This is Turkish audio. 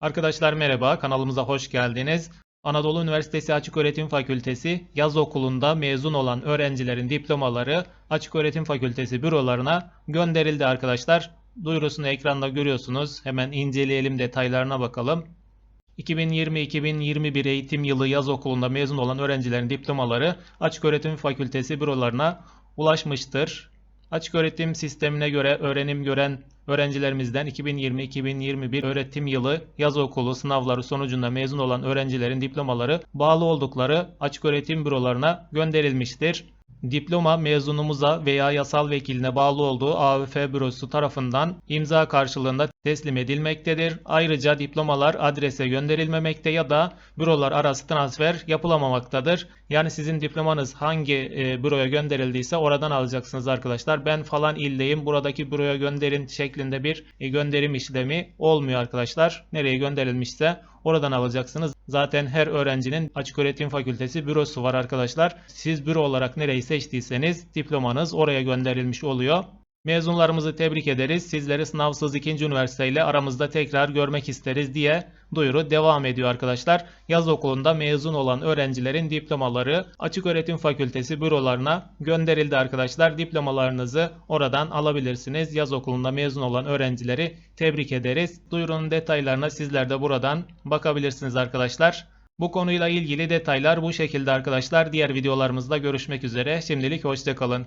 Arkadaşlar merhaba, kanalımıza hoş geldiniz. Anadolu Üniversitesi Açıköğretim Fakültesi yaz okulunda mezun olan öğrencilerin diplomaları Açıköğretim Fakültesi bürolarına gönderildi arkadaşlar. Duyurusunu ekranda görüyorsunuz. Hemen inceleyelim detaylarına bakalım. 2020-2021 eğitim yılı yaz okulunda mezun olan öğrencilerin diplomaları Açıköğretim Fakültesi bürolarına ulaşmıştır. Açıköğretim sistemine göre öğrenim gören öğrencilerimizden 2020-2021 öğretim yılı yaz okulu sınavları sonucunda mezun olan öğrencilerin diplomaları bağlı oldukları açıköğretim bürolarına gönderilmiştir. Diploma mezunumuza veya yasal vekiline bağlı olduğu AVF bürosu tarafından imza karşılığında teslim edilmektedir. Ayrıca diplomalar adrese gönderilmemekte ya da bürolar arası transfer yapılamamaktadır. Yani sizin diplomanız hangi e, büroya gönderildiyse oradan alacaksınız arkadaşlar. Ben falan ildeyim buradaki büroya gönderin şeklinde bir e, gönderim işlemi olmuyor arkadaşlar. Nereye gönderilmişse oradan alacaksınız. Zaten her öğrencinin açıköğretim fakültesi bürosu var arkadaşlar. Siz büro olarak nereyi seçtiyseniz diplomanız oraya gönderilmiş oluyor. Mezunlarımızı tebrik ederiz. Sizleri sınavsız ikinci üniversiteyle aramızda tekrar görmek isteriz diye duyuru devam ediyor arkadaşlar. Yaz okulunda mezun olan öğrencilerin diplomaları Açıköğretim Fakültesi bürolarına gönderildi arkadaşlar. Diplomalarınızı oradan alabilirsiniz. Yaz okulunda mezun olan öğrencileri tebrik ederiz. Duyurunun detaylarına sizler de buradan bakabilirsiniz arkadaşlar. Bu konuyla ilgili detaylar bu şekilde arkadaşlar. Diğer videolarımızda görüşmek üzere. Şimdilik hoşçakalın.